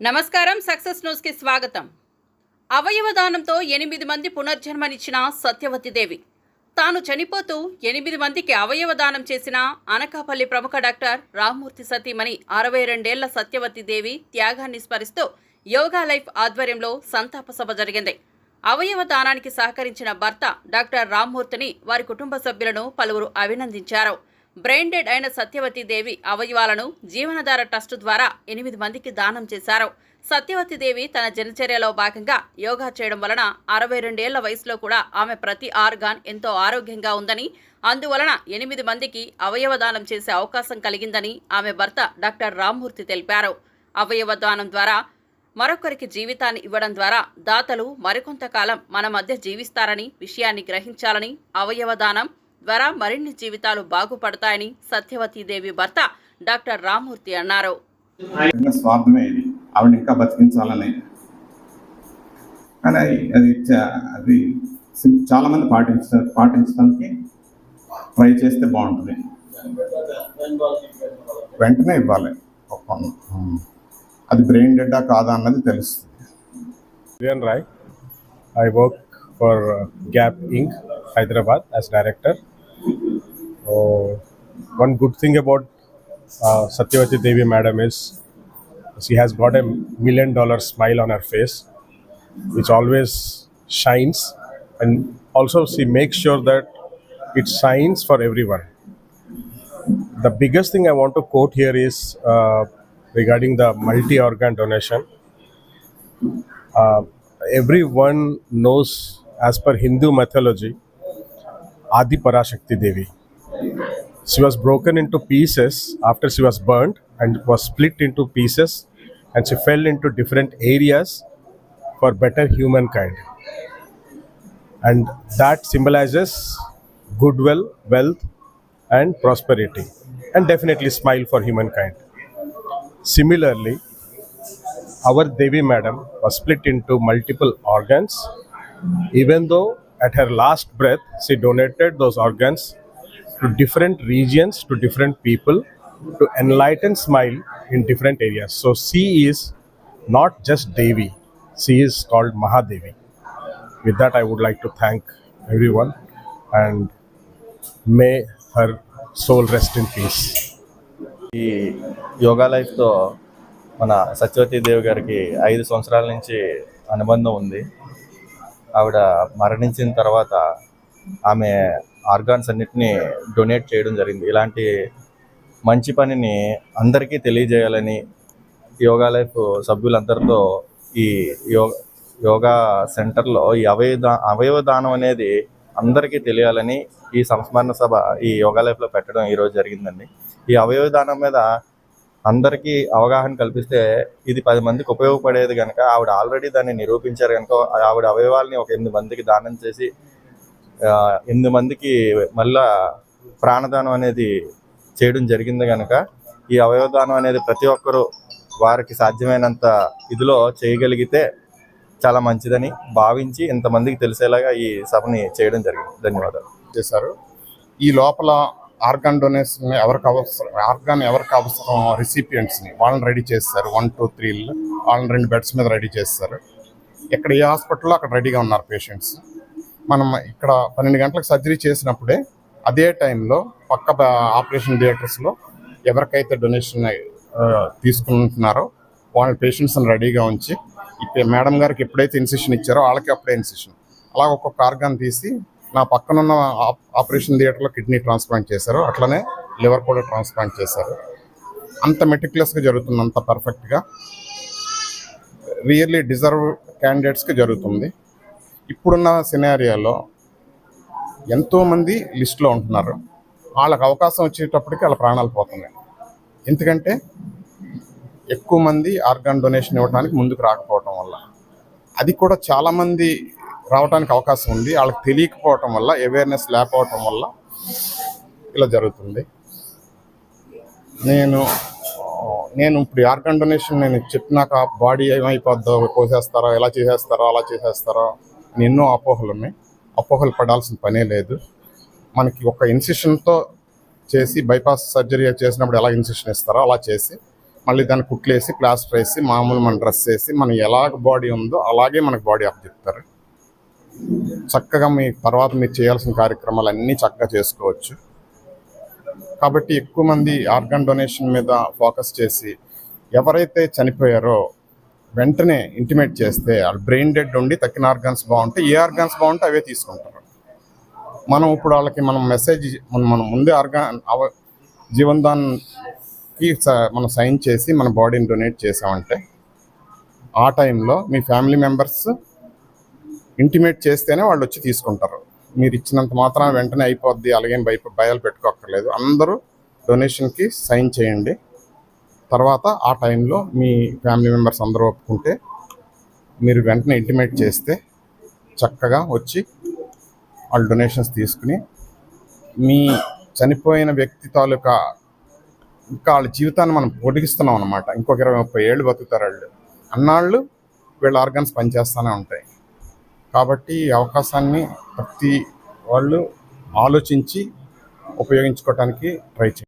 నమస్కారం సక్సెస్ న్యూస్కి స్వాగతం. అవయవ దానంతో ఎనిమిది మంది పునర్జన్మనిచ్చిన సత్యవతి దేవి. తాను చనిపోతూ ఎనిమిది మందికి అవయవ దానం చేసిన అనకాపల్లి ప్రముఖ డాక్టర్ రామ్మూర్తి సతీమణి అరవై రెండేళ్ళ సత్యవతి దేవి త్యాగాన్ని స్మరిస్తూ యోగా లైఫ్ ఆధ్వర్యంలో సంతాప సభ జరిగింది. అవయవ దానానికి సహకరించిన భర్త డాక్టర్ రామ్మూర్తిని వారి కుటుంబ సభ్యులను పలువురు అభినందించారు. బ్రెయిన్ డెడ్ అయిన సత్యవతి దేవి అవయవాలను జీవనధార ట్రస్ట్ ద్వారా ఎనిమిది మందికి దానం చేశారు. సత్యవతి దేవి తన దినచర్యలో భాగంగా యోగా చేయడం వలన అరవై రెండేళ్ళ వయసులో కూడా ఆమె ప్రతి ఆర్గాన్ ఎంతో ఆరోగ్యంగా ఉందని అందువలన ఎనిమిది మందికి అవయవ దానం చేసే అవకాశం కలిగిందని ఆమె భర్త డాక్టర్ రామ్మూర్తి తెలిపారు. అవయవ దానం ద్వారా మరొకరికి జీవితాన్ని ఇవ్వడం ద్వారా దాతలు మరికొంతకాలం మన మధ్య జీవిస్తారని విషయాన్ని గ్రహించాలని అవయవదానం ద్వారా మరిన్ని జీవితాలు బాగుపడతాయని సత్యవతీదేవి భర్త డాక్టర్ రామూర్తి అన్నారు. స్వార్థమే ఇది. ఆవిడ ఇంకా బతికించాలని. కానీ అది- అది చ- అది పాటించ పాటించడానికి ట్రై చేస్తే బాగుంటుంది. వెంటనే ఇవ్వాలి. అది బ్రెయిన్ డెడ్డా కాదా అన్నది తెలుస్తుంది Vivian Rai. I work for uh, Gap Inc. Hyderabad as director. Oh, one good thing about uh, Satyavati Devi madam is she has got a million dollar smile on her face, which always shines, and also she makes sure that it shines for everyone. The biggest thing I want to quote here is uh, regarding the multi organ donation uh, everyone knows as per Hindu mythology Adi Parashakti Devi. She was broken into pieces after she was burnt and was split into pieces and she fell into different areas for better humankind. And that symbolizes goodwill, wealth, and prosperity, and definitely smile for humankind. Similarly, our Devi Madam was split into multiple organs. Even though at her last breath she donated those organs to different regions, to different people, to enlighten smile in different areas. So she is not just Devi, she is called Mahadevi. With that, I would like to thank everyone and may her soul rest in peace. ఈ యోగా లైఫ్తో మన సత్యవతి దేవి గారికి ఐదు సంవత్సరాల నుంచి అనుబంధం ఉంది. ఆవిడ మరణించిన తర్వాత ఆమె ఆర్గాన్స్ అన్నిటినీ డొనేట్ చేయడం జరిగింది. ఇలాంటి మంచి పనిని అందరికీ తెలియజేయాలని యోగా లైఫ్ సభ్యులందరితో ఈ యోగా యోగా సెంటర్లో ఈ అవయవ దా- అవయవ దానం అనేది అందరికీ తెలియాలని ఈ సంస్మరణ సభ ఈ యోగా లైఫ్లో పెట్టడం ఈరోజు జరిగిందండి. ఈ అవయవ దానం మీద అందరికీ అవగాహన కల్పిస్తే ఇది పది మందికి ఉపయోగపడేది కనుక ఆవిడ ఆల్రెడీ దాన్ని నిరూపించారు కనుక ఆవిడ అవయవాల్ని ఒక ఎనిమిది మందికి దానం చేసి ఎనిమిది మందికి మళ్ళా ప్రాణదానం అనేది చేయడం జరిగింది కనుక ఈ అవయవదానం అనేది ప్రతి ఒక్కరూ వారికి సాధ్యమైనంత ఇదిలో చేయగలిగితే చాలా మంచిదని భావించి ఇంతమందికి తెలిసేలాగా ఈ సభని చేయడం జరిగింది. ధన్యవాదాలు. చేశారు. ఈ లోపల ఆర్గాన్ డొనేషన్ ఎవరికి అవసరం ఆర్గాన్ ఎవరికి అవసరం రిసిపియంట్స్ని? వాళ్ళని రెడీ చేస్తారు. వన్ టూ త్రీ వాళ్ళని రెండు బెడ్స్ మీద రెడీ చేస్తారు. ఇక్కడ ఏ హాస్పిటల్లో అక్కడ రెడీగా ఉన్నారు పేషెంట్స్. మనం ఇక్కడ పన్నెండు గంటలకు సర్జరీ చేసినప్పుడే అదే టైంలో పక్క ఆపరేషన్ థియేటర్స్లో ఎవరికైతే డొనేషన్ తీసుకుంటున్నారో వాళ్ళ పేషెంట్స్ని రెడీగా ఉంచి ఇప్పుడు మేడం గారికి ఎప్పుడైతే ఇన్సిషన్ ఇచ్చారో వాళ్ళకి అప్పుడే ఇన్సిషన్. అలా ఒక్కొక్క ఆర్గాన్ తీసి నా పక్కనున్న ఆప్- ఆపరేషన్ థియేటర్లో కిడ్నీ ట్రాన్స్ప్లాంట్ చేశారు. అట్లనే లివర్ కూడా ట్రాన్స్ప్లాంట్ చేశారు. అంత మెటిక్యులస్గా జరుగుతుంది అంత పర్ఫెక్ట్గా. రియల్లీ డిజర్వ్ క్యాండిడేట్స్కి జరుగుతుంది. ఇప్పుడున్న సినారియాలో ఎంతోమంది లిస్టులో ఉంటున్నారు. వాళ్ళకి అవకాశం వచ్చేటప్పటికి వాళ్ళ ప్రాణాలు పోతున్నాయి. ఎందుకంటే ఎక్కువ మంది ఆర్గాన్ డొనేషన్ ఇవ్వడానికి ముందుకు రాకపోవటం వల్ల. అది కూడా చాలామంది రావడానికి అవకాశం ఉంది. వాళ్ళకి తెలియకపోవటం వల్ల అవేర్నెస్ లేకపోవటం వల్ల ఇలా జరుగుతుంది. నేను నేను ఇప్పుడు ఆర్గన్ డొనేషన్ నేను చెప్పినాక బాడీ ఏమైపోద్దో కోసేస్తారో ఎలా చేసేస్తారో అలా చేసేస్తారో ఎన్నో అపోహలు ఉన్నాయి. అపోహలు పడాల్సిన పనే లేదు. మనకి ఒక ఇన్సిషన్తో చేసి బైపాస్ సర్జరీ చేసినప్పుడు ఎలా ఇన్సిషన్ ఇస్తారో అలా చేసి మళ్ళీ దాన్ని కుట్లేసి ప్లాస్టర్ వేసి మామూలు మన డ్రెస్ వేసి మనం ఎలాగ బాడీ ఉందో అలాగే మనకు బాడీ అప్ చెప్తారు చక్కగా మీ తర్వాత మీరు చేయాల్సిన కార్యక్రమాలు అన్నీ చక్కగా చేసుకోవచ్చు. కాబట్టి ఎక్కువ మంది ఆర్గాన్ డొనేషన్ మీద ఫోకస్ చేసి ఎవరైతే చనిపోయారో వెంటనే ఇంటిమేట్ చేస్తే వాళ్ళు బ్రెయిన్ డెడ్ ఉండి తక్కిన ఆర్గాన్స్ బాగుంటే ఏ ఆర్గాన్స్ బాగుంటే అవే తీసుకుంటారు. మనం ఇప్పుడు వాళ్ళకి మనం మెసేజ్ మనం మనం ముందే ఆర్గాన్ అవ జీవన్దాన్కి మనం సైన్ చేసి మన బాడీని డొనేట్ చేసామంటే ఆ టైంలో మీ ఫ్యామిలీ మెంబర్స్ ఇంటిమేట్ చేస్తేనే వాళ్ళు వచ్చి తీసుకుంటారు. మీరు ఇచ్చినంత మాత్రం వెంటనే అయిపోద్ది అలాగేం భయ భయాలు పెట్టుకోక్కర్లేదు. అందరూ డొనేషన్కి సైన్ చేయండి. తర్వాత ఆ టైంలో మీ ఫ్యామిలీ మెంబర్స్ అందరూ ఒప్పుకుంటే మీరు వెంటనే ఇంటిమేట్ చేస్తే చక్కగా వచ్చి వాళ్ళు డొనేషన్స్ తీసుకుని మీ చనిపోయిన వ్యక్తి తాలూకా ఇంకా వాళ్ళ జీవితాన్ని మనం పొడిగిస్తున్నాం అనమాట ఇంకొక ఇరవై ముప్పై ఏళ్ళు బతుకుతారు వాళ్ళు. అన్నాళ్ళు వీళ్ళ ఆర్గన్స్ పనిచేస్తూనే ఉంటాయి. కాబట్టి ఈ అవకాశాన్ని ప్రతి వాళ్ళు ఆలోచించి ఉపయోగించుకోవటానికి ట్రై చేయండి.